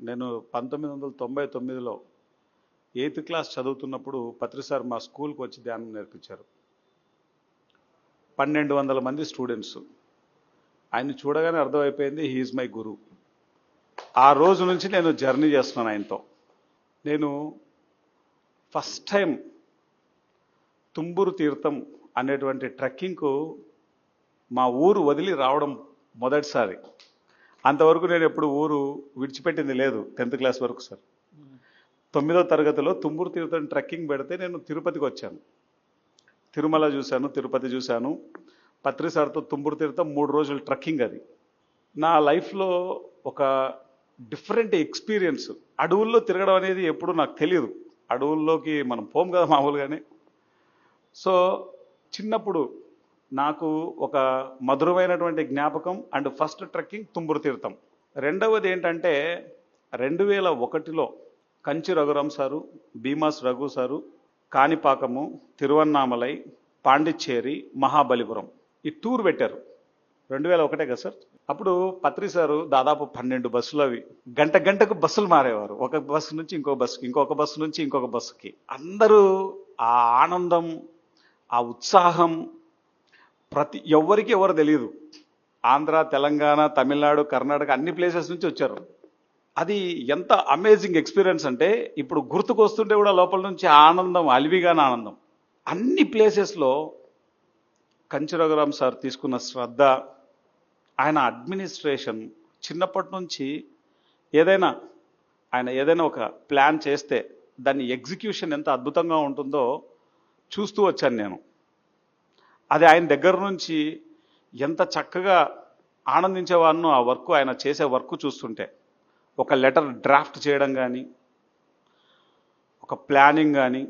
నేను పంతొమ్మిది వందల తొంభై తొమ్మిదిలో ఎయిత్ క్లాస్ చదువుతున్నప్పుడు పత్రిసార్ మా స్కూల్కి వచ్చి ధ్యానం నేర్పించారు. పన్నెండు వందల మంది స్టూడెంట్స్. ఆయన చూడగానే అర్థమైపోయింది హీఈస్ మై గురు. ఆ రోజు నుంచి నేను జర్నీ చేస్తున్నాను ఆయనతో. నేను ఫస్ట్ టైం తుంబురు తీర్థం అనేటువంటి ట్రెక్కింగ్కు మా ఊరు వదిలి రావడం మొదటిసారి. అంతవరకు నేను ఎప్పుడు ఊరు విడిచిపెట్టింది లేదు టెన్త్ క్లాస్ వరకు సార్. తొమ్మిదో తరగతిలో తుమ్మూరు తీర్థం ట్రెక్కింగ్ పెడితే నేను తిరుపతికి వచ్చాను. తిరుమల చూశాను తిరుపతి చూశాను. పత్రిసార్తో తుమ్మూరు తీర్థం మూడు రోజులు ట్రెక్కింగ్ అది. నా లైఫ్లో ఒక డిఫరెంట్ ఎక్స్పీరియన్స్. అడవుల్లో తిరగడం అనేది ఎప్పుడు నాకు తెలియదు అడవుల్లోకి మనం పోం కదా మామూలుగానే. సో చిన్నప్పుడు నాకు ఒక మధురమైనటువంటి జ్ఞాపకం అండ్ ఫస్ట్ ట్రెక్కింగ్ తుంబురు తీర్థం. రెండవది ఏంటంటే రెండు వేల ఒకటిలో కంచి రఘురామ్ సారు భీమాస్ రఘు సారు కాణిపాకము తిరువన్నామలై పాండిచ్చేరి మహాబలిపురం ఈ టూర్ పెట్టారు. రెండు వేల ఒకటే కదా సార్? అప్పుడు పత్రి సారు దాదాపు పన్నెండు బస్సులు అవి. గంట గంటకు బస్సులు మారేవారు. ఒక బస్సు నుంచి ఇంకో బస్సుకి ఇంకొక బస్సు నుంచి ఇంకొక బస్సుకి. అందరూ ఆ ఆనందం ఆ ఉత్సాహం ప్రతి ఎవరికి ఎవరు తెలియదు ఆంధ్ర తెలంగాణ తమిళనాడు కర్ణాటక అన్ని ప్లేసెస్ నుంచి వచ్చారు. అది ఎంత అమేజింగ్ ఎక్స్పీరియన్స్ అంటే ఇప్పుడు గుర్తుకొస్తుంటే కూడా లోపల నుంచి ఆనందం అలివిగాన ఆనందం. అన్ని ప్లేసెస్లో కంచి సార్ తీసుకున్న శ్రద్ధ ఆయన అడ్మినిస్ట్రేషన్ చిన్నప్పటి నుంచి ఏదైనా ఆయన ఏదైనా ఒక ప్లాన్ చేస్తే దాన్ని ఎగ్జిక్యూషన్ ఎంత అద్భుతంగా ఉంటుందో చూస్తూ వచ్చాను నేను. అది ఆయన దగ్గర నుంచి ఎంత చక్కగా ఆనందించేవాడినో ఆ వర్క్ ఆయన చేసే వర్క్ చూస్తుంటే ఒక లెటర్ డ్రాఫ్ట్ చేయడం కానీ ఒక ప్లానింగ్ కానీ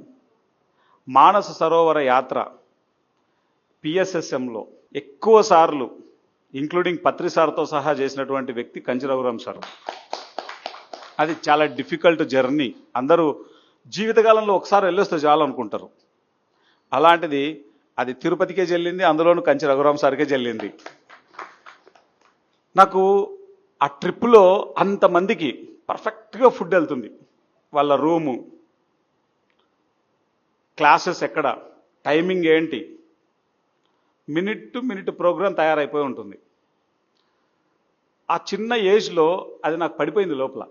మానస సరోవర యాత్ర పిఎస్ఎస్ఎంలో ఎక్కువ సార్లు ఇంక్లూడింగ్ పత్రి సార్తో సహా చేసినటువంటి వ్యక్తి కంచి సార్. అది చాలా డిఫికల్ట్ జర్నీ అందరూ జీవితకాలంలో ఒకసారి వెళ్ళొస్తే చాలు అనుకుంటారు అలాంటిది అది తిరుపతికే చెల్లింది అందులోనూ కంచి రఘురామ్ సార్కే చెల్లింది. నాకు ఆ ట్రిప్లో అంతమందికి పర్ఫెక్ట్గా ఫుడ్ వెళ్తుంది. వాళ్ళ రూము క్లాసెస్ ఎక్కడ టైమింగ్ ఏంటి మినిట్ టు మినిట్ ప్రోగ్రాం తయారైపోయి ఉంటుంది. ఆ చిన్న ఏజ్లో అది నాకు పడిపోయింది లోపల.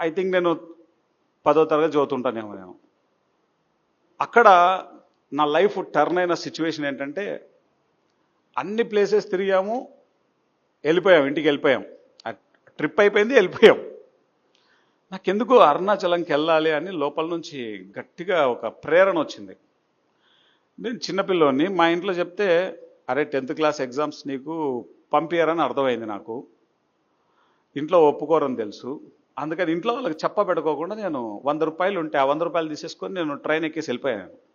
ఐ థింక్ నేను పదో తరగతి చదువుతుంటానేమో నేను. అక్కడ నా లైఫ్ టర్న్ అయిన సిచ్యువేషన్ ఏంటంటే అన్ని ప్లేసెస్ తిరిగాము వెళ్ళిపోయాం ఇంటికి వెళ్ళిపోయాం. ట్రిప్ అయిపోయింది వెళ్ళిపోయాం. నాకెందుకు అరుణాచలంకి వెళ్ళాలి అని లోపల నుంచి గట్టిగా ఒక ప్రేరణ వచ్చింది. నేను చిన్నపిల్లోని మా ఇంట్లో చెప్తే అరే టెన్త్ క్లాస్ ఎగ్జామ్స్ నీకు పంపించారని అర్థమైంది నాకు. ఇంట్లో ఒప్పుకోరని తెలుసు. అందుకని ఇంట్లో వాళ్ళకి చెప్ప పెట్టుకోకుండా నేను వంద రూపాయలు ఉంటే ఆ వంద రూపాయలు తీసేసుకొని నేను ట్రైన్ ఎక్కేసి వెళ్ళిపోయాను.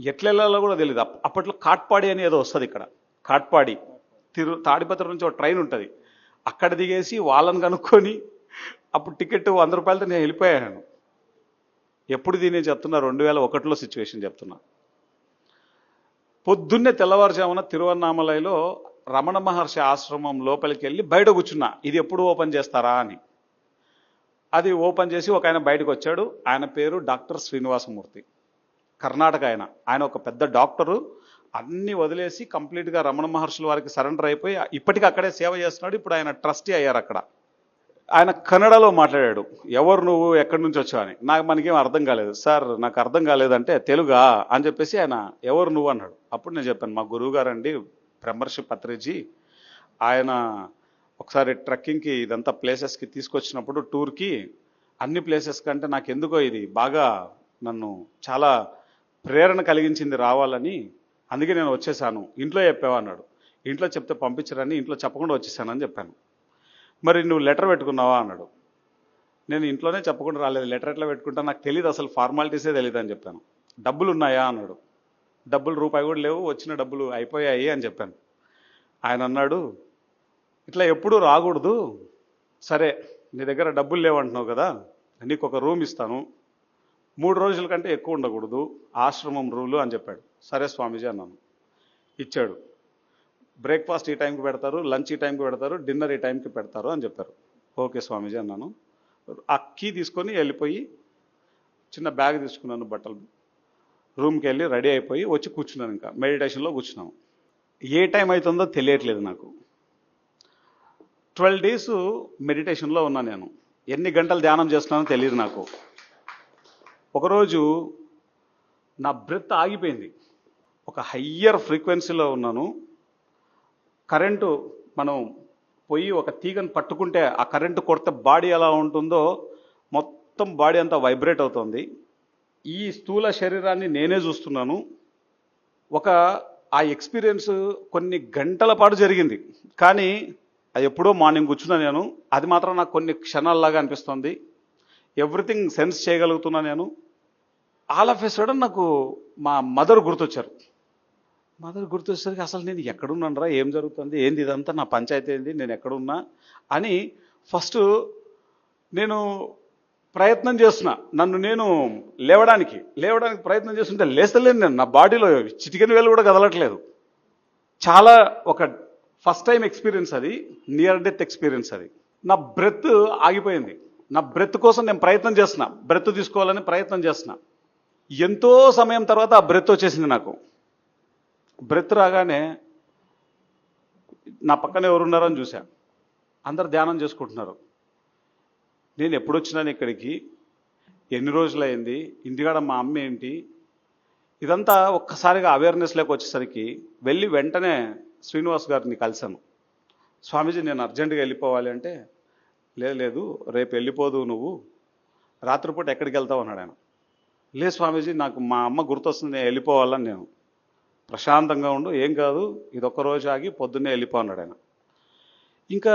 ఎట్లెళ్ళాలో కూడా తెలియదు అప్పట్లో కాట్పాడి అని ఏదో వస్తుంది ఇక్కడ. కాట్పాడి. తిరు తాడిపత్రి నుంచి ఒక ట్రైన్ ఉంటుంది. అక్కడ దిగేసి వాళ్ళని కనుక్కొని అప్పుడు టికెట్ వంద రూపాయలతో నేను వెళ్ళిపోయాను. ఎప్పుడు దీని చెప్తున్నా? రెండు వేల ఒకటిలో సిచ్యువేషన్ చెప్తున్నా. పొద్దున్నే తెల్లవారుజామున తిరువన్నామలైలో రమణ మహర్షి ఆశ్రమం లోపలికి వెళ్ళి బయట కూర్చున్నా. ఇది ఎప్పుడు ఓపెన్ చేస్తారా అని. అది ఓపెన్ చేసి ఒక ఆయన బయటకు వచ్చాడు ఆయన పేరు డాక్టర్ శ్రీనివాసమూర్తి. కర్ణాటక ఆయన. ఆయన ఒక పెద్ద డాక్టరు. అన్ని వదిలేసి కంప్లీట్గా రమణ మహర్షుల వారికి సరెండర్ అయిపోయి ఇప్పటికీ అక్కడే సేవ చేస్తున్నాడు. ఇప్పుడు ఆయన ట్రస్టీ అయ్యారు అక్కడ. ఆయన కన్నడలో మాట్లాడాడు. ఎవరు నువ్వు ఎక్కడి నుంచి వచ్చావు అని. నాకు మనకేం అర్థం కాలేదు. సార్ నాకు అర్థం కాలేదంటే తెలుగా అని చెప్పేసి ఆయన ఎవరు నువ్వు అన్నాడు. అప్పుడు నేను చెప్పాను మా గురువు గారండి బ్రహ్మర్షి పత్రిజీ ఆయన ఒకసారి ట్రెక్కింగ్కి ఇదంతా ప్లేసెస్కి తీసుకొచ్చినప్పుడు టూర్కి అన్ని ప్లేసెస్ కంటే నాకు ఎందుకో ఇది బాగా నన్ను చాలా ప్రేరణ కలిగించింది రావాలని అందుకే నేను వచ్చేసాను. ఇంట్లో చెప్పావా అన్నాడు. ఇంట్లో చెప్తే పంపించరని ఇంట్లో చెప్పకుండా వచ్చేసానని చెప్పాను. మరి నువ్వు లెటర్ పెట్టుకున్నావా అన్నాడు. నేను ఇంట్లోనే చెప్పకుండా రాలేదు. లెటర్ ఎట్లా పెట్టుకుంటా? నాకు తెలియదు అసలు ఫార్మాలిటీసే తెలియదు అని చెప్పాను. డబ్బులు ఉన్నాయా అన్నాడు. డబ్బులు రూపాయి కూడా లేవు వచ్చిన డబ్బులు అయిపోయాయి అని చెప్పాను. ఆయన అన్నాడు ఇట్లా ఎప్పుడూ రాకూడదు. సరే నీ దగ్గర డబ్బులు లేవంటున్నావు కదా నీకు ఒక రూమ్ ఇస్తాను. మూడు రోజుల కంటే ఎక్కువ ఉండకూడదు ఆశ్రమం రూలు అని చెప్పాడు. సరే స్వామీజీ అన్నాను. ఇచ్చాడు. బ్రేక్ఫాస్ట్ ఈ టైంకి పెడతారు లంచ్ ఈ టైంకి పెడతారు డిన్నర్ ఈ టైంకి పెడతారు అని చెప్పారు. ఓకే స్వామీజీ అన్నాను. ఆ కీ తీసుకొని వెళ్ళిపోయి చిన్న బ్యాగ్ తీసుకున్నాను బట్టలు. రూమ్కి వెళ్ళి రెడీ అయిపోయి వచ్చి కూర్చున్నాను ఇంకా. మెడిటేషన్లో కూర్చున్నాను. ఏ టైం అవుతుందో తెలియట్లేదు నాకు. ట్వెల్వ్ డేస్ మెడిటేషన్లో ఉన్నా నేను. ఎన్ని గంటలు ధ్యానం చేస్తున్నానో తెలియదు నాకు. ఒకరోజు నా బ్రెత్ ఆగిపోయింది. ఒక హయ్యర్ ఫ్రీక్వెన్సీలో ఉన్నాను. కరెంటు మనం పోయి ఒక తీగను పట్టుకుంటే ఆ కరెంటు కొడితే బాడీ ఎలా ఉంటుందో మొత్తం బాడీ అంతా వైబ్రేట్ అవుతుంది. ఈ స్థూల శరీరాన్ని నేనే చూస్తున్నాను. ఒక ఆ ఎక్స్పీరియన్స్ కొన్ని గంటల పాటు జరిగింది. కానీ అది ఎప్పుడో మార్నింగ్ కూర్చున్నా నేను. అది మాత్రం నాకు కొన్ని క్షణాల్లాగా అనిపిస్తుంది. ఎవ్రీథింగ్ సెన్స్ చేయగలుగుతున్నా నేను. ఆల్ ఆఫ్ ఎ సడన్ నాకు మా మదర్ గుర్తొచ్చారు. మదర్ గుర్తొచ్చేసరికి అసలు నేను ఎక్కడున్నానరా ఏం జరుగుతుంది ఏంది ఇదంతా నా పంచాయతీ ఏంది నేను ఎక్కడున్నా అని ఫస్ట్ నేను ప్రయత్నం చేస్తున్నా. నన్ను నేను లేవడానికి లేవడానికి ప్రయత్నం చేస్తుంటే లేస్తలేను నేను నా బాడీలో చిటికెన్ వేలు కూడా కదలట్లేదు. చాలా ఒక ఫస్ట్ టైం ఎక్స్పీరియన్స్ అది నియర్ డెత్ ఎక్స్పీరియన్స్ అది. నా బ్రెత్ ఆగిపోయింది. నా బ్రెత్ కోసం నేను ప్రయత్నం చేస్తున్నా. బ్రెత్ తీసుకోవాలని ప్రయత్నం చేస్తున్నా. ఎంతో సమయం తర్వాత ఆ బ్రెత్ వచ్చేసింది నాకు. బ్రెత్ రాగానే నా పక్కన ఎవరున్నారని చూశాను అందరు ధ్యానం చేసుకుంటున్నారు. నేను ఎప్పుడు వచ్చినాను ఇక్కడికి? ఎన్ని రోజులైంది? ఇంటికాడ మా అమ్మ ఏంటి? ఇదంతా ఒక్కసారిగా అవేర్నెస్లోకి వచ్చేసరికి వెళ్ళి వెంటనే శ్రీనివాస్ గారిని కలిశాను. స్వామీజీ నేను అర్జెంటుగా వెళ్ళిపోవాలి అంటే లేదు లేదు రేపు వెళ్ళిపోదు నువ్వు. రాత్రిపూట ఎక్కడికి వెళ్తావు? అన్నాడు ఆయన లే స్వామీజీ నాకు మా అమ్మ గుర్తొస్తుంది నేను వెళ్ళిపోవాలని నేను. ప్రశాంతంగా ఉండు ఏం కాదు ఇది రోజు ఆగి పొద్దున్నే వెళ్ళిపో అన్నాడు ఆయన. ఇంకా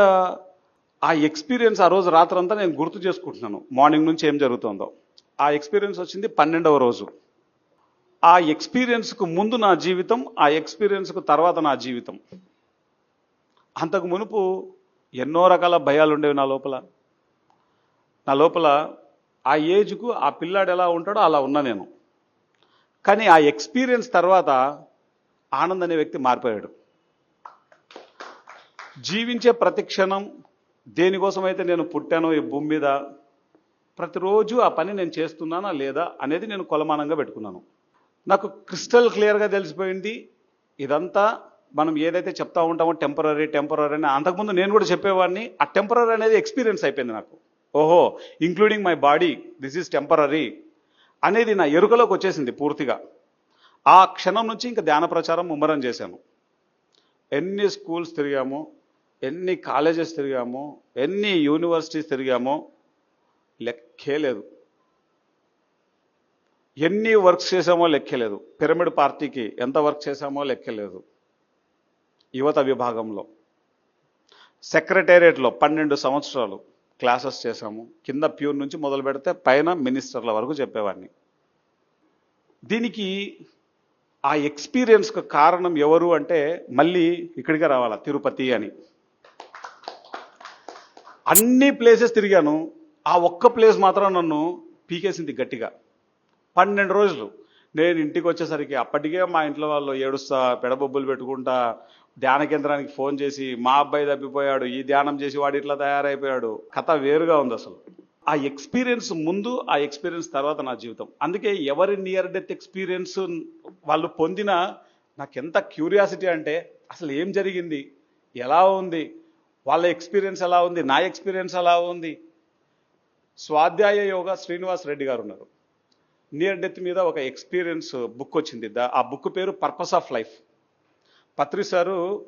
ఆ ఎక్స్పీరియన్స్ ఆ రోజు రాత్రంతా నేను గుర్తు చేసుకుంటున్నాను మార్నింగ్ నుంచి ఏం జరుగుతుందో. ఆ ఎక్స్పీరియన్స్ వచ్చింది పన్నెండవ రోజు. ఆ ఎక్స్పీరియన్స్కు ముందు నా జీవితం ఆ ఎక్స్పీరియన్స్కు తర్వాత నా జీవితం. అంతకు మునుపు ఎన్నో రకాల భయాలు ఉండేవి నా లోపల. నా లోపల ఆ ఏజ్కు ఆ పిల్లాడు ఎలా ఉంటాడో అలా ఉన్నా నేను. కానీ ఆ ఎక్స్పీరియన్స్ తర్వాత ఆనంద్ అనే వ్యక్తి మారిపోయాడు. జీవించే ప్రతి క్షణం దేనికోసమైతే నేను పుట్టానో ఈ భూమి మీద ప్రతిరోజు ఆ పని నేను చేస్తున్నానా లేదా అనేది నేను కొలమానంగా పెట్టుకున్నాను. నాకు క్రిస్టల్ క్లియర్గా తెలిసిపోయింది. ఇదంతా మనం ఏదైతే చెప్తా ఉంటామో టెంపరీ టెంపరీ అని అంతకుముందు నేను కూడా చెప్పేవాడిని. ఆ టెంపరీ అనేది ఎక్స్పీరియన్స్ అయిపోయింది నాకు. ఓహో including my body this is temporary అనేది నా ఎరుకలోకి వచ్చేసింది పూర్తిగా. ఆ క్షణం నుంచి ఇంకా ధ్యాన ప్రచారం ముమ్మరం చేశాను. ఎన్ని స్కూల్స్ తిరిగాము ఎన్ని కాలేజెస్ తిరిగాము ఎన్ని యూనివర్సిటీస్ తిరిగామో లెక్కే లేదు. ఎన్ని వర్క్స్ చేసామో లెక్కలేదు పిరమిడ్ పార్టీకి ఎంత వర్క్ చేశామో లెక్కలేదు యువత విభాగంలో. సెక్రటేరియట్లో పన్నెండు సంవత్సరాలు. క్లాసెస్ చేశాము. కింద ప్యూర్ నుంచి మొదలు పెడితే పైన మినిస్టర్ల వరకు చెప్పేవాడిని. దీనికి ఆ ఎక్స్పీరియన్స్కు కారణం ఎవరు అంటే మళ్ళీ ఇక్కడికే రావాలా తిరుపతి అని. అన్ని ప్లేసెస్ తిరిగాను. ఆ ఒక్క ప్లేస్ మాత్రం నన్ను పీకేసింది గట్టిగా. పన్నెండు రోజులు. నేను ఇంటికి వచ్చేసరికి అప్పటికే మా ఇంట్లో వాళ్ళు ఏడుస్తా పెడబొబ్బులు పెట్టుకుంటా ధ్యాన కేంద్రానికి ఫోన్ చేసి మా అబ్బాయి తప్పిపోయాడు ఈ ధ్యానం చేసి వాడు ఇట్లా తయారైపోయాడు. కథ వేరుగా ఉంది అసలు. ఆ ఎక్స్పీరియన్స్ ముందు ఆ ఎక్స్పీరియన్స్ తర్వాత నా జీవితం. అందుకే ఎవరి నియర్ డెత్ ఎక్స్పీరియన్స్ వాళ్ళు పొందిన నాకు ఎంత క్యూరియాసిటీ అంటే అసలు ఏం జరిగింది? ఎలా ఉంది? వాళ్ళ ఎక్స్పీరియన్స్ ఎలా ఉంది? నా ఎక్స్పీరియన్స్ ఎలా ఉంది? స్వాధ్యాయ యోగా శ్రీనివాస్ రెడ్డి గారు ఉన్నారు. నియర్ డెత్ మీద ఒక ఎక్స్పీరియన్స్ బుక్ వచ్చింది. దా- ఆ బుక్ పేరు purpose of life Patri sir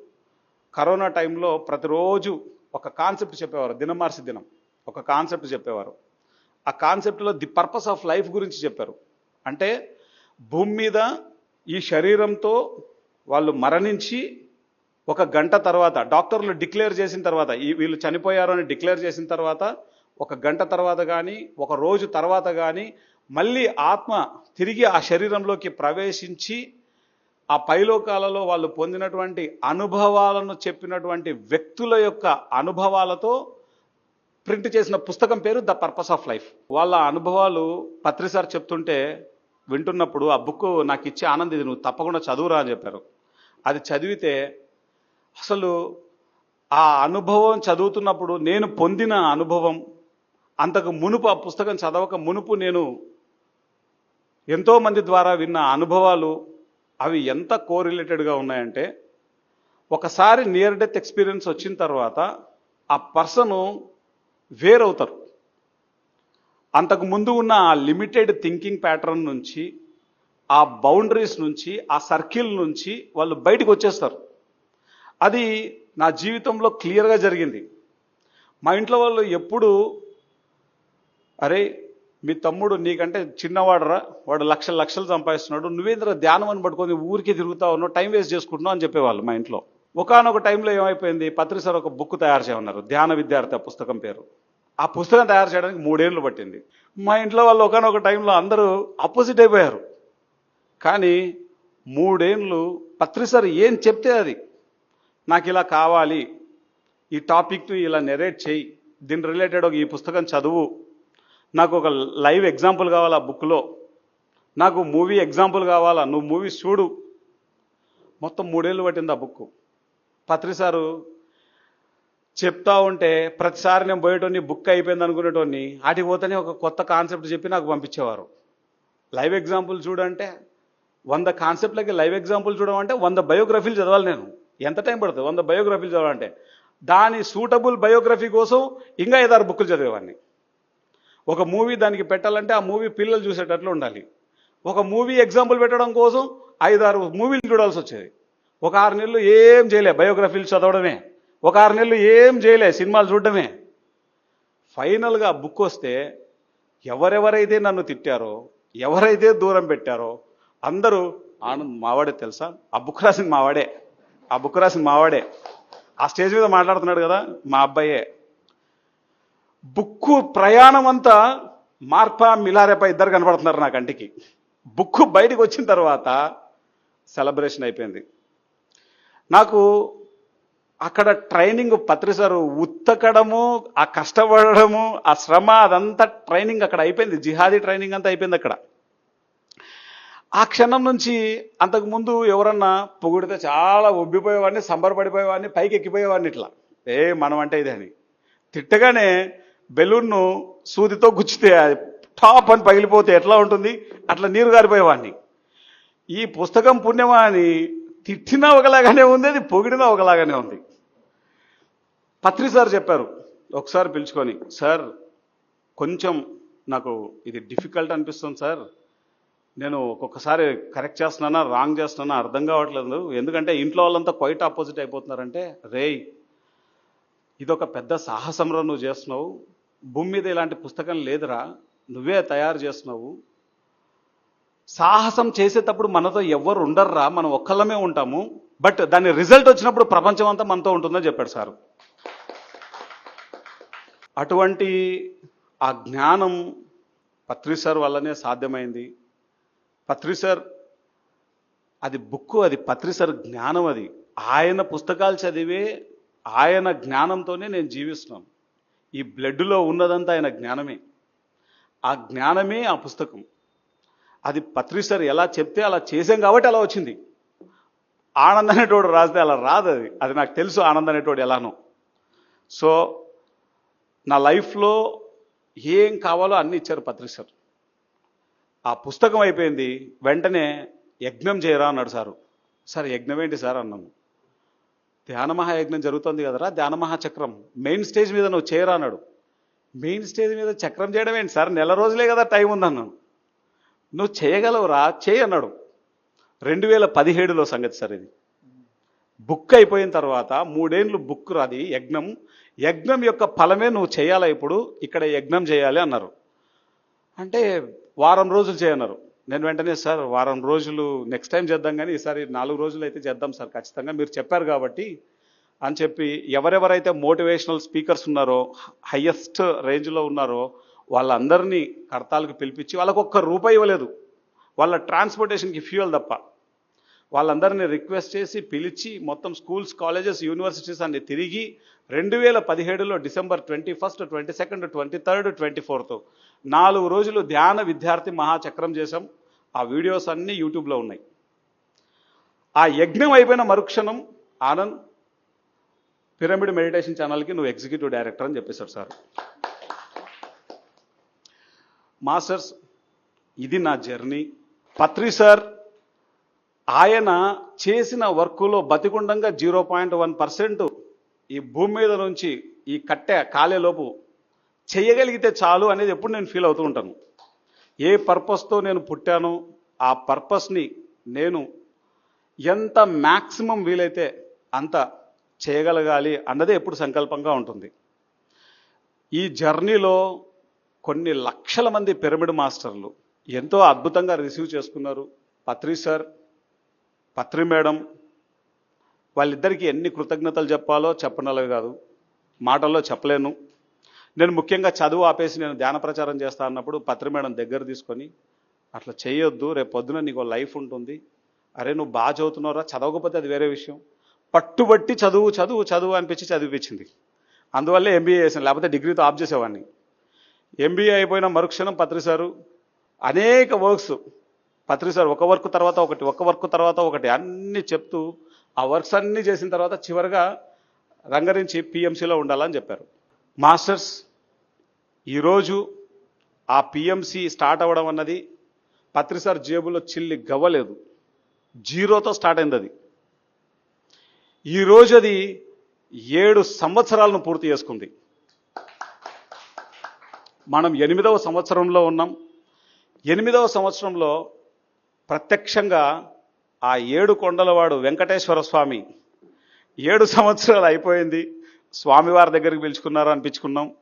corona టైంలో ప్రతిరోజు ఒక కాన్సెప్ట్ చెప్పేవారు దినమార్సి దినం. ఒక కాన్సెప్ట్ చెప్పేవారు. ఆ కాన్సెప్ట్లో ది పర్పస్ ఆఫ్ లైఫ్ గురించి చెప్పారు. అంటే భూమి మీద ఈ శరీరంతో వాళ్ళు మరణించి ఒక గంట తర్వాత డాక్టర్లు డిక్లేర్ చేసిన తర్వాత ఈ వీళ్ళు చనిపోయారు అని డిక్లేర్ చేసిన తర్వాత ఒక గంట తర్వాత కానీ ఒక రోజు తర్వాత కానీ మళ్ళీ ఆత్మ తిరిగి ఆ శరీరంలోకి ప్రవేశించి ఆ పైలోకాలలో వాళ్ళు పొందినటువంటి అనుభవాలను చెప్పినటువంటి వ్యక్తుల యొక్క అనుభవాలతో ప్రింట్ చేసిన పుస్తకం పేరు ద పర్పస్ ఆఫ్ లైఫ్. వాళ్ళ అనుభవాలు పత్రిసార్ చెప్తుంటే వింటున్నప్పుడు ఆ బుక్ నాకు ఇచ్చే ఆనందం ఇది నువ్వు తప్పకుండా చదువురా అని చెప్పారు. అది చదివితే అసలు ఆ అనుభవం చదువుతున్నప్పుడు నేను పొందిన అనుభవం అంతకు మునుపు ఆ పుస్తకం చదవక మునుపు నేను ఎంతోమంది ద్వారా విన్న అనుభవాలు అవి ఎంత కోరిలేటెడ్గా ఉన్నాయంటే ఒకసారి నియర్ డెత్ ఎక్స్పీరియన్స్ వచ్చిన తర్వాత ఆ పర్సన్ వేరవుతారు. అంతకు ముందు ఉన్న ఆ లిమిటెడ్ థింకింగ్ ప్యాటర్న్ నుంచి ఆ బౌండరీస్ నుంచి ఆ సర్కిల్ నుంచి వాళ్ళు బయటకు వచ్చేస్తారు. అది నా జీవితంలో క్లియర్గా జరిగింది. మా ఇంట్లో వాళ్ళు ఎప్పుడు అరే మీ తమ్ముడు నీకంటే చిన్నవాడరా వాడు లక్షలు లక్షలు సంపాదిస్తున్నాడు నువ్వేంద్ర ధ్యానం అని పట్టుకొని ఊరికి తిరుగుతా ఉన్నావు టైం వేస్ట్ చేసుకుంటున్నావు అని చెప్పేవాళ్ళు మా ఇంట్లో. ఒకనొక టైంలో ఏమైపోయింది పత్రి సార్ ఒక బుక్ తయారు చేయమన్నారు ధ్యాన విద్యార్థి ఆ పుస్తకం పేరు. ఆ పుస్తకం తయారు చేయడానికి మూడేళ్ళు పట్టింది. మా ఇంట్లో వాళ్ళు ఒకనొక టైంలో అందరూ అపోజిట్ అయిపోయారు. కానీ మూడేళ్ళు పత్రి సార్ ఏం చెప్తే అది? నాకు ఇలా కావాలి ఈ టాపిక్ను ఇలా నెరేట్ చేయి దీని రిలేటెడ్ ఒక ఈ పుస్తకం చదువు నాకు ఒక లైవ్ ఎగ్జాంపుల్ కావాలి ఆ బుక్లో? నాకు మూవీ ఎగ్జాంపుల్ కావాలా? నువ్వు మూవీ చూడు. మొత్తం మూడేళ్ళు పట్టింది ఆ బుక్. పత్రి సారు చెప్తా ఉంటే ప్రతిసారి నేను పోయేటోని బుక్ అయిపోయింది అనుకునేటోని ఆటికి పోతేనే ఒక కొత్త కాన్సెప్ట్ చెప్పి నాకు పంపించేవారు. లైవ్ ఎగ్జాంపుల్ చూడంటే వంద కాన్సెప్ట్లకి లైవ్ ఎగ్జాంపుల్ చూడమంటే వంద బయోగ్రఫీలు చదవాలి నేను. ఎంత టైం పడుతుంది? వంద బయోగ్రఫీలు చదవాలంటే. దాని సూటబుల్ బయోగ్రఫీ కోసం ఇంకా ఐదారు బుక్కులు చదివేవాడిని ఒక మూవీ దానికి పెట్టాలంటే ఆ మూవీ పిల్లలు చూసేటట్లు ఉండాలి. ఒక మూవీ ఎగ్జాంపుల్ పెట్టడం కోసం ఐదారు మూవీలు చూడాల్సి వచ్చేది. ఒక ఆరు నెలలు ఏం చేయలే బయోగ్రఫీలు చదవడమే. ఒక ఆరు నెలలు ఏం చేయలే సినిమాలు చూడడమే. ఫైనల్గా బుక్ వస్తే ఎవరెవరైతే నన్ను తిట్టారో ఎవరైతే దూరం పెట్టారో అందరూ ఆనంద్ మావాడే తెలుసా? ఆ బుక్ రాసింది మావాడే. ఆ బుక్ రాసింది మావాడే. ఆ స్టేజ్ మీద మాట్లాడుతున్నాడు కదా మా అబ్బాయే. బుక్కు ప్రయాణం అంతా మార్పా మిలారేపా ఇద్దరు కనబడుతున్నారు నా కంటికి. బుక్ బయటకు వచ్చిన తర్వాత సెలబ్రేషన్ అయిపోయింది. నాకు అక్కడ ట్రైనింగ్ పత్రిసారు ఉత్తకడము ఆ కష్టపడము ఆ శ్రమ అదంతా ట్రైనింగ్ అక్కడ అయిపోయింది. జిహాదీ ట్రైనింగ్ అంతా అయిపోయింది అక్కడ. ఆ క్షణం నుంచి అంతకు ముందు ఎవరన్నా పొగిడితే చాలా ఒబ్బిపోయేవాడిని సంబరపడిపోయేవాడిని పైకి ఎక్కిపోయేవాడిని ఇట్లా. ఏ మనం అంటే ఇది అని. తిట్టగానే బెలూన్ను సూదితో గుచ్చితే టాప్ అని పగిలిపోతే ఎట్లా ఉంటుంది? అట్లా నీరు గారిపోయేవాడిని. ఈ పుస్తకం పుణ్యమా అని తిట్టినా ఒకలాగానే ఉంది అది పొగిడినా ఒకలాగానే ఉంది. పత్రి సార్ చెప్పారు ఒకసారి పిలుచుకొని సార్ కొంచెం నాకు ఇది డిఫికల్ట్ అనిపిస్తుంది సార్. నేను ఒక్కొక్కసారి కరెక్ట్ చేస్తున్నానా రాంగ్ చేస్తున్నానా అర్థం కావట్లేదు. ఎందుకంటే ఇంట్లో వాళ్ళంతా క్వైట్ ఆపోజిట్ అయిపోతున్నారంటే రేయ్ ఇదొక పెద్ద సాహసంలో నువ్వు చేస్తున్నావు. భూమి మీద ఇలాంటి పుస్తకం లేదురా. నువ్వే తయారు చేస్తున్నావు. సాహసం చేసేటప్పుడు మనతో ఎవ్వరు ఉండర్రా. మనం ఒక్కళ్ళమే ఉంటాము. బట్ దాని రిజల్ట్ వచ్చినప్పుడు ప్రపంచం అంతా మనతో ఉంటుందని చెప్పాడు సార్. అటువంటి ఆ జ్ఞానం పత్రి సార్ వల్లనే సాధ్యమైంది. పత్రి సార్ అది బుక్ అది పత్రిసార్ జ్ఞానం అది. ఆయన పుస్తకాలు చదివే ఆయన జ్ఞానంతోనే నేను జీవిస్తున్నాను. ఈ బ్లడ్లో ఉన్నదంతా ఆయన జ్ఞానమే. ఆ జ్ఞానమే ఆ పుస్తకం. అది పత్రి సార్ ఎలా చెప్తే అలా చేసాం కాబట్టి అలా వచ్చింది. ఆనంద్ అనేటోడు రాస్తే అలా రాదు అది. అది నాకు తెలుసు ఆనంద్ అనేటోడు ఎలానో. సో నా లైఫ్లో ఏం కావాలో అన్నీ ఇచ్చారు పత్రి సార్. ఆ పుస్తకం అయిపోయింది. వెంటనే యజ్ఞం చేయరా అన్నాడు సారు. సార్ యజ్ఞం ఏంటి సార్ అన్నాము ధ్యాన మహాయజ్ఞం జరుగుతుంది కదరా ధ్యాన మహాచక్రం. మెయిన్ స్టేజ్ మీద నువ్వు చేయరా అన్నాడు. మెయిన్ స్టేజ్ మీద చక్రం చేయడం ఏంటి సార్? నెల రోజులే కదా టైం ఉందన్నాను నువ్వు చేయగలవురా? చేయి అన్నాడు. రెండు వేల పదిహేడులో సంగతి సార్ ఇది. బుక్ అయిపోయిన తర్వాత మూడేండ్లు బుక్ రాది యజ్ఞం. యజ్ఞం యొక్క ఫలమే నువ్వు చేయాలా ఇప్పుడు? ఇక్కడ యజ్ఞం చేయాలి అన్నారు. అంటే వారం రోజులు చేయన్నారు. నేను వెంటనే సార్ వారం రోజులు నెక్స్ట్ టైం చేద్దాం కానీ ఈసారి నాలుగు రోజులు అయితే చేద్దాం సార్ ఖచ్చితంగా మీరు చెప్పారు కాబట్టి అని చెప్పి ఎవరెవరైతే మోటివేషనల్ స్పీకర్స్ ఉన్నారో హయ్యెస్ట్ రేంజ్లో ఉన్నారో వాళ్ళందరినీ కడతాలకు పిలిపించి వాళ్ళకు ఒక్క రూపాయి ఇవ్వలేదు. వాళ్ళ ట్రాన్స్పోర్టేషన్కి ఫ్యూయల్ తప్ప. వాళ్ళందరినీ రిక్వెస్ట్ చేసి పిలిచి మొత్తం స్కూల్స్ కాలేజెస్ యూనివర్సిటీస్ అన్ని తిరిగి రెండు వేల పదిహేడులో December twenty first twenty second twenty third twenty fourth నాలుగు రోజులు ధ్యాన విద్యార్థి మహాచక్రం చేశాం. ఆ వీడియోస్ అన్నీ యూట్యూబ్లో ఉన్నాయి. ఆ యజ్ఞం అయిపోయిన మరుక్షణం ఆనంద్ పిరమిడ్ మెడిటేషన్ ఛానల్కి నువ్వు ఎగ్జిక్యూటివ్ డైరెక్టర్ అని చెప్పేశాడు సార్. మాస్టర్స్ ఇది నా జర్నీ. పత్రి సార్ ఆయన చేసిన వర్కులో బతికుండంగా జీరో పాయింట్ వన్ పర్సెంట్ ఈ భూమి మీద నుంచి ఈ కట్టె కాలేలోపు చేయగలిగితే చాలు అనేది ఎప్పుడు నేను ఫీల్ అవుతూ ఉంటాను. ఏ పర్పస్తో నేను పుట్టానో ఆ పర్పస్ని నేను ఎంత మ్యాక్సిమం వీలైతే అంత చేయగలగాలి అన్నదే ఎప్పుడు సంకల్పంగా ఉంటుంది. ఈ జర్నీలో కొన్ని లక్షల మంది పిరమిడ్ మాస్టర్లు ఎంతో అద్భుతంగా రిసీవ్ చేసుకున్నారు. పత్రి సార్ పత్రి మేడం వాళ్ళిద్దరికీ ఎన్ని కృతజ్ఞతలు చెప్పాలో చెప్పనలవి కాదు. మాటల్లో చెప్పలేను. నేను ముఖ్యంగా చదువు ఆపేసి నేను ధ్యాన ప్రచారం చేస్తా అన్నప్పుడు పత్రి మేడం దగ్గర తీసుకొని అట్లా చేయొద్దు రేపు పొద్దున నీకు లైఫ్ ఉంటుంది. అరే నువ్వు బాగా చదువుతున్నారా చదవకపోతే అది వేరే విషయం. పట్టుబట్టి చదువు చదువు చదువు అనిపించి చదివిపించింది. అందువల్లే ఎంబీఏ చేసాను లేకపోతే డిగ్రీతో ఆఫ్ చేసేవాడిని. ఎంబీఏ అయిపోయిన మరుక్షణం పత్రి సారు అనేక వర్క్స్ పత్రి సార్ ఒక వర్క్ తర్వాత ఒకటి ఒక వర్క్ తర్వాత ఒకటి అన్ని చెప్తూ ఆ వర్క్స్ అన్నీ చేసిన తర్వాత చివరిగా రంగరించి పిఎంసీలో ఉండాలని చెప్పారు. మాస్టర్స్ ఈరోజు ఆ పిఎంసి స్టార్ట్ అవ్వడం అన్నది పత్రిసార్ జేబులో చిల్లి గవ్వలేదు. జీరోతో స్టార్ట్ అయింది అది ఈరోజు అది ఏడు సంవత్సరాలను పూర్తి చేసుకుంది. మనం ఎనిమిదవ సంవత్సరంలో ఉన్నాం. ఎనిమిదవ సంవత్సరంలో ప్రత్యక్షంగా ఆ ఏడు కొండలవాడు వెంకటేశ్వర స్వామి. ఏడు సంవత్సరాలు అయిపోయింది. స్వామివారి దగ్గరికి పిలుచుకున్నారు అనిపించుకున్నాం.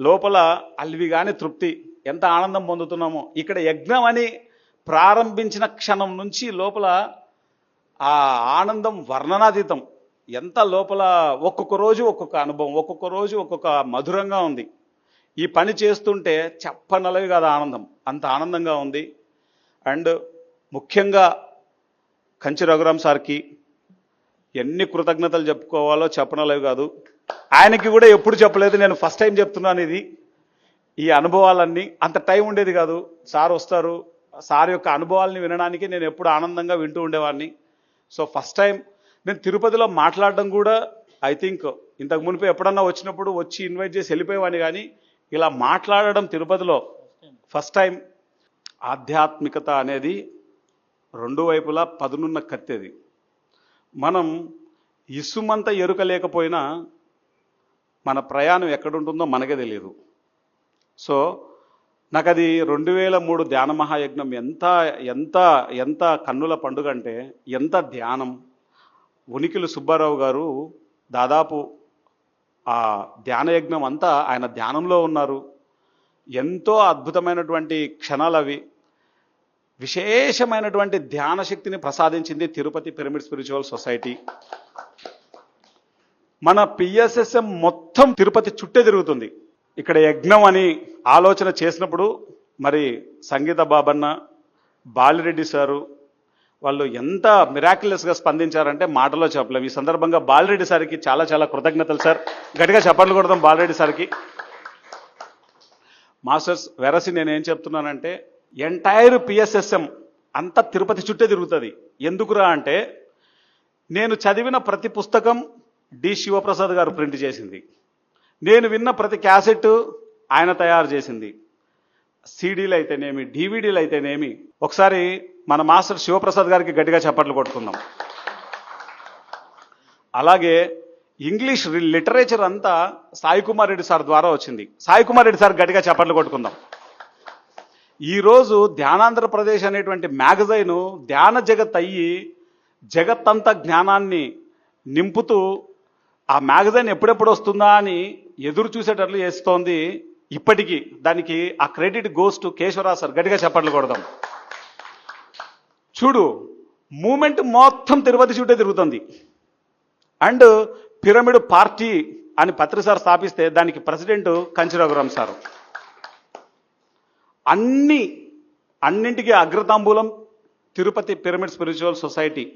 లోపల అల్వి కానీ తృప్తి. ఎంత ఆనందం పొందుతున్నామో. ఇక్కడ యజ్ఞం అని ప్రారంభించిన క్షణం నుంచి లోపల ఆ ఆనందం వర్ణనాతీతం. ఎంత లోపల ఒక్కొక్క రోజు ఒక్కొక్క అనుభవం ఒక్కొక్క రోజు ఒక్కొక్క మధురంగా ఉంది. ఈ పని చేస్తుంటే చెప్పనలవి కాదు ఆనందం. అంత ఆనందంగా ఉంది. అండ్ ముఖ్యంగా కంచి రఘురామ్ సార్కి ఎన్ని కృతజ్ఞతలు చెప్పుకోవాలో చెప్పనలేవు కాదు. ఆయనకి కూడా ఎప్పుడు చెప్పలేదు నేను ఫస్ట్ టైం చెప్తున్నాను ఇది. ఈ అనుభవాలన్నీ అంత టైం ఉండేది కాదు. సార్ వస్తారు సార్ యొక్క అనుభవాల్ని వినడానికి నేను ఎప్పుడు ఆనందంగా వింటూ ఉండేవాడిని. సో ఫస్ట్ టైం నేను తిరుపతిలో మాట్లాడడం కూడా ఐ థింక్ ఇంతకు మునిపే ఎప్పుడన్నా వచ్చినప్పుడు వచ్చి ఇన్వైట్ చేసి వెళ్ళిపోయేవాడిని కానీ ఇలా మాట్లాడడం తిరుపతిలో ఫస్ట్ టైం ఆధ్యాత్మికత అనేది రెండు వైపులా పదునున్న కత్తెది. మనం ఇసుమంత ఎరుక లేకపోయినా మన ప్రయాణం ఎక్కడుంటుందో మనకే తెలియదు సో నాకు అది రెండు వేల మూడు ధ్యాన మహాయజ్ఞం ఎంత ఎంత ఎంత కన్నుల పండుగ అంటే ఎంత ధ్యానం. ఉనికిలు సుబ్బారావు గారు దాదాపు ఆ ధ్యాన యజ్ఞం అంతా ఆయన ధ్యానంలో ఉన్నారు. ఎంతో అద్భుతమైనటువంటి క్షణాలు అవి విశేషమైనటువంటి ధ్యాన శక్తిని ప్రసాదించింది తిరుపతి పిరమిడ్ స్పిరిచువల్ సొసైటీ. మన పిఎస్ఎస్ఎం మొత్తం తిరుపతి చుట్టే తిరుగుతుంది. ఇక్కడ యజ్ఞం అని ఆలోచన చేసినప్పుడు మరి సంగీత బాబన్న బాలిరెడ్డి సారు వాళ్ళు ఎంత మిరాక్యులస్గా స్పందించారంటే మాటలో చెప్పలేము ఈ సందర్భంగా బాలిరెడ్డి సార్కి చాలా చాలా కృతజ్ఞతలు సార్. గట్టిగా చెప్పండి కొడదాం బాలిరెడ్డి సార్కి. మాస్టర్స్ వెరసి నేను ఏం చెప్తున్నానంటే ఎంటైర్ పిఎస్ఎస్ఎం అంతా తిరుపతి చుట్టే తిరుగుతుంది. ఎందుకురా అంటే నేను చదివిన ప్రతి పుస్తకం డి శివప్రసాద్ గారు ప్రింట్ చేసింది. నేను విన్న ప్రతి క్యాసెట్ ఆయన తయారు చేసింది. సీడీలు అయితేనేమి డివిడీలు అయితేనేమి ఒకసారి మన మాస్టర్ శివప్రసాద్ గారికి గట్టిగా చప్పట్లు కొట్టుకుందాం. అలాగే ఇంగ్లీష్ లిటరేచర్ అంతా సాయి కుమార్ రెడ్డి సార్ ద్వారా వచ్చింది. సాయి కుమార్ రెడ్డి సార్ గట్టిగా చప్పట్లు కొట్టుకుందాం. ఈరోజు ధ్యానాంధ్రప్రదేశ్ అనేటువంటి మ్యాగజైన్ ధ్యాన జగత్ అయ్యి జగత్తంతా జ్ఞానాన్ని నింపుతూ ఆ మ్యాగజైన్ ఎప్పుడెప్పుడు వస్తుందా అని ఎదురు చూసేటట్లు చేస్తోంది ఇప్పటికీ. దానికి ఆ credit goes to Keshava Rao sir. గట్టిగా చెప్పట్లు కొడదాం. చూడు మూమెంట్ మొత్తం తిరుపతి చుట్టే తిరుగుతుంది. అండ్ పిరమిడ్ పార్టీ అని పత్రిసార్ స్థాపిస్తే దానికి ప్రెసిడెంట్ కంచి రఘురామ్ సారు. అన్ని అన్నింటికీ అగ్రతాంబూలం తిరుపతి పిరమిడ్ స్పిరిచువల్ సొసైటీ.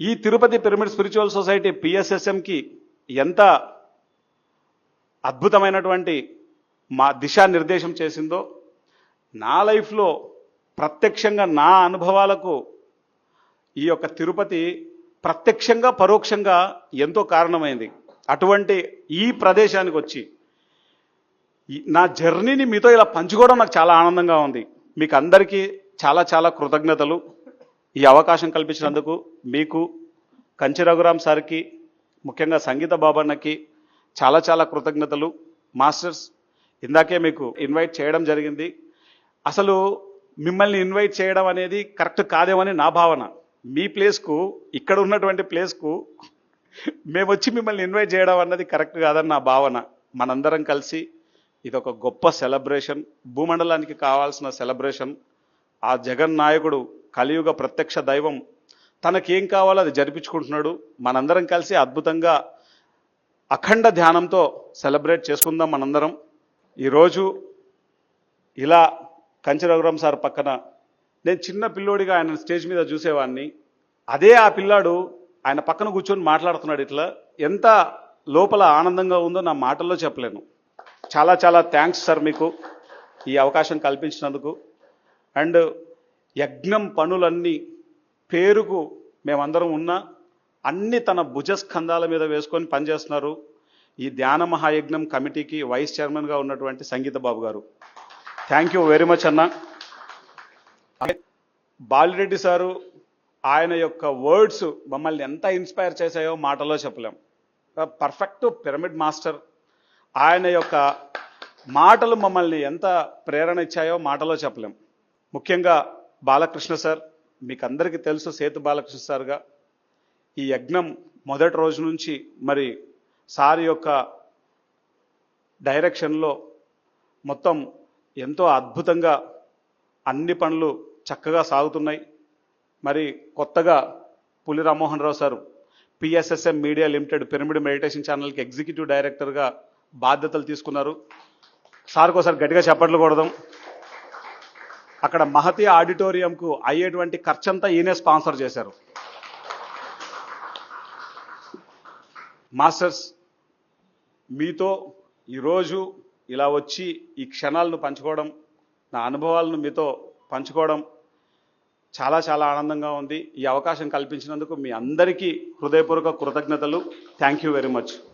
ఈ తిరుపతి పిరమిడ్ స్పిరిచువల్ సొసైటీ పిఎస్ఎస్ఎంకి ఎంత అద్భుతమైనటువంటి మా దిశానిర్దేశం చేసిందో నా లైఫ్లో ప్రత్యక్షంగా నా అనుభవాలకు ఈ యొక్క తిరుపతి ప్రత్యక్షంగా పరోక్షంగా ఎంతో కారణమైంది. అటువంటి ఈ ప్రదేశానికి వచ్చి నా జర్నీని మీతో ఇలా పంచుకోవడం నాకు చాలా ఆనందంగా ఉంది. మీకు అందరికీ చాలా చాలా కృతజ్ఞతలు. ఈ అవకాశం కల్పించినందుకు మీకు కంచి రఘురామ్ సార్కి ముఖ్యంగా సంగీత బాబన్నకి చాలా చాలా కృతజ్ఞతలు. మాస్టర్స్ ఇందాకే మీకు ఇన్వైట్ చేయడం జరిగింది. అసలు మిమ్మల్ని ఇన్వైట్ చేయడం అనేది కరెక్ట్ కాదేమని నా భావన. మీ ప్లేస్కు ఇక్కడ ఉన్నటువంటి ప్లేస్కు మేము వచ్చి మిమ్మల్ని ఇన్వైట్ చేయడం అన్నది కరెక్ట్ కాదని నా భావన. మనందరం కలిసి ఇది ఒక గొప్ప సెలబ్రేషన్. భూమండలానికి కావాల్సిన సెలబ్రేషన్. ఆ జగన్ నాయకుడు కలియుగ ప్రత్యక్ష దైవం. తనకేం కావాలో అది జరిపించుకుంటున్నాడు. మనందరం కలిసి అద్భుతంగా అఖండ ధ్యానంతో సెలబ్రేట్ చేసుకుందాం మనందరం. ఈరోజు ఇలా కంచి సార్ పక్కన నేను చిన్న పిల్లోడిగా ఆయన స్టేజ్ మీద చూసేవాడిని అదే ఆ పిల్లాడు ఆయన పక్కన కూర్చొని మాట్లాడుతున్నాడు ఇట్లా. ఎంత లోపల ఆనందంగా ఉందో నా మాటల్లో చెప్పలేను. చాలా చాలా థ్యాంక్స్ సార్ మీకు ఈ అవకాశం కల్పించినందుకు. అండ్ యజ్ఞం పనులన్నీ పేరుకు మేమందరం ఉన్నా అన్ని తన భుజస్కంధాల మీద వేసుకొని పనిచేస్తున్నారు. ఈ ధ్యాన మహాయజ్ఞం కమిటీకి వైస్ చైర్మన్గా ఉన్నటువంటి సంగీత బాబు గారు. థ్యాంక్ యూ వెరీ మచ్ అన్న. బాలిరెడ్డి సారు ఆయన యొక్క వర్డ్స్ మమ్మల్ని ఎంత ఇన్స్పైర్ చేశాయో మాటలో చెప్పలేం. పర్ఫెక్ట్ పిరమిడ్ మాస్టర్ ఆయన యొక్క మాటలు మమ్మల్ని ఎంత ప్రేరణ ఇచ్చాయో మాటలో చెప్పలేం. ముఖ్యంగా బాలకృష్ణ సార్ మీకు అందరికీ తెలుసు సేతు బాలకృష్ణ సార్గా. ఈ యజ్ఞం మొదటి రోజు నుంచి మరి సార్ యొక్క డైరెక్షన్లో మొత్తం ఎంతో అద్భుతంగా అన్ని పనులు చక్కగా సాగుతున్నాయి. మరి కొత్తగా Puli Rammohan Rao sir PSSM media limited pyramid meditation ఛానల్కి ఎగ్జిక్యూటివ్ డైరెక్టర్గా బాధ్యతలు తీసుకున్నారు. సార్కి ఒకసారి గట్టిగా చెప్పట్లు అక్కడ మహతి ఆడిటోరియంకు అయ్యేటువంటి ఖర్చంతా ఈయనే స్పాన్సర్ చేశారు. మాస్టర్స్ మీతో ఈరోజు ఇలా వచ్చి ఈ క్షణాలను పంచుకోవడం నా అనుభవాలను మీతో పంచుకోవడం చాలా చాలా ఆనందంగా ఉంది. ఈ అవకాశం కల్పించినందుకు మీ అందరికీ హృదయపూర్వక కృతజ్ఞతలు. Thank you very much.